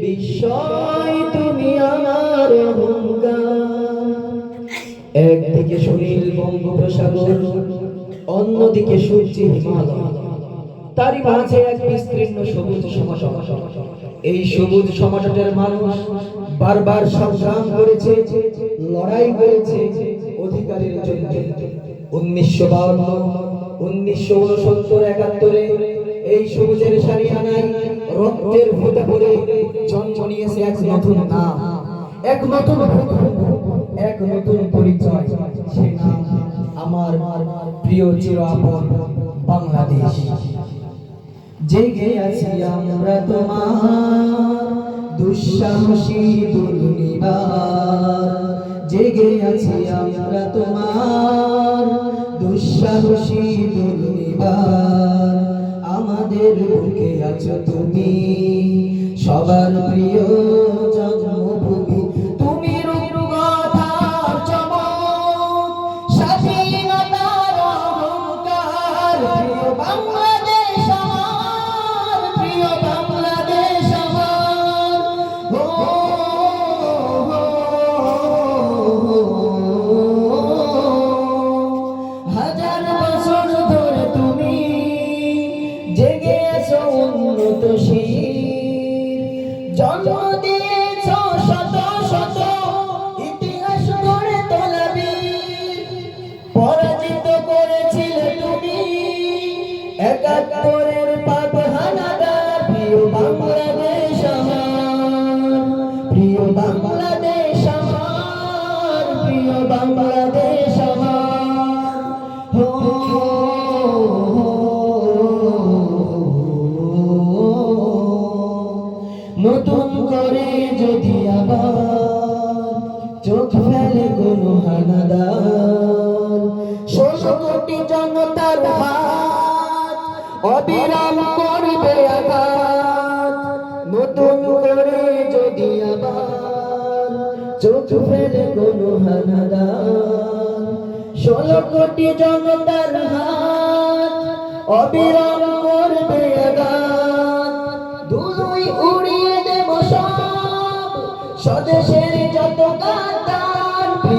বিস্ময় তুমি আমার একদিকে সুনীল বঙ্গোপসাগর, অন্যদিকে সূর্য হিমালয়। তারই মাঝে এক বিস্তীর্ণ সবুজ সমাজক এই সবুজ সমাজের মানুষ বারবার সংগ্রাম করেছে, লড়াই করেছে অধিকারের জন্য। উনিশশো বাউন্ন, উনিশশো উনসত্তর একাত্তরে এই সবুজের সারিয়ানায় রক্তের ভূতে পড়ে জন্ম নিয়েছে এক নতুন নাম। এক নতুন এক নতুন পরিচয়। সে নাম আমার প্রিয় চির আপন বাংলাদেশ। জেগে আছি আমরা তোমার দুঃসাহসী দুর্নিবার। জেগে আছি আমরা তোমার দুঃসাহসী দুর্নিবার। আমাদের আছো তুমি। সবার প্রিয় পরাজিত করেছিলে তুমি। একাত্তরের ফেলে কোনো হানাদার। ষোলো কোটি জনতার হাত অবিরাম করবে আঘাত। নতুন করে যদি আবার চোখ ফেলে হানাদার। কোটি জনতার হাত অবিরাম করবে আঘাত। দুই উড়িয়ে দেব সব গাতার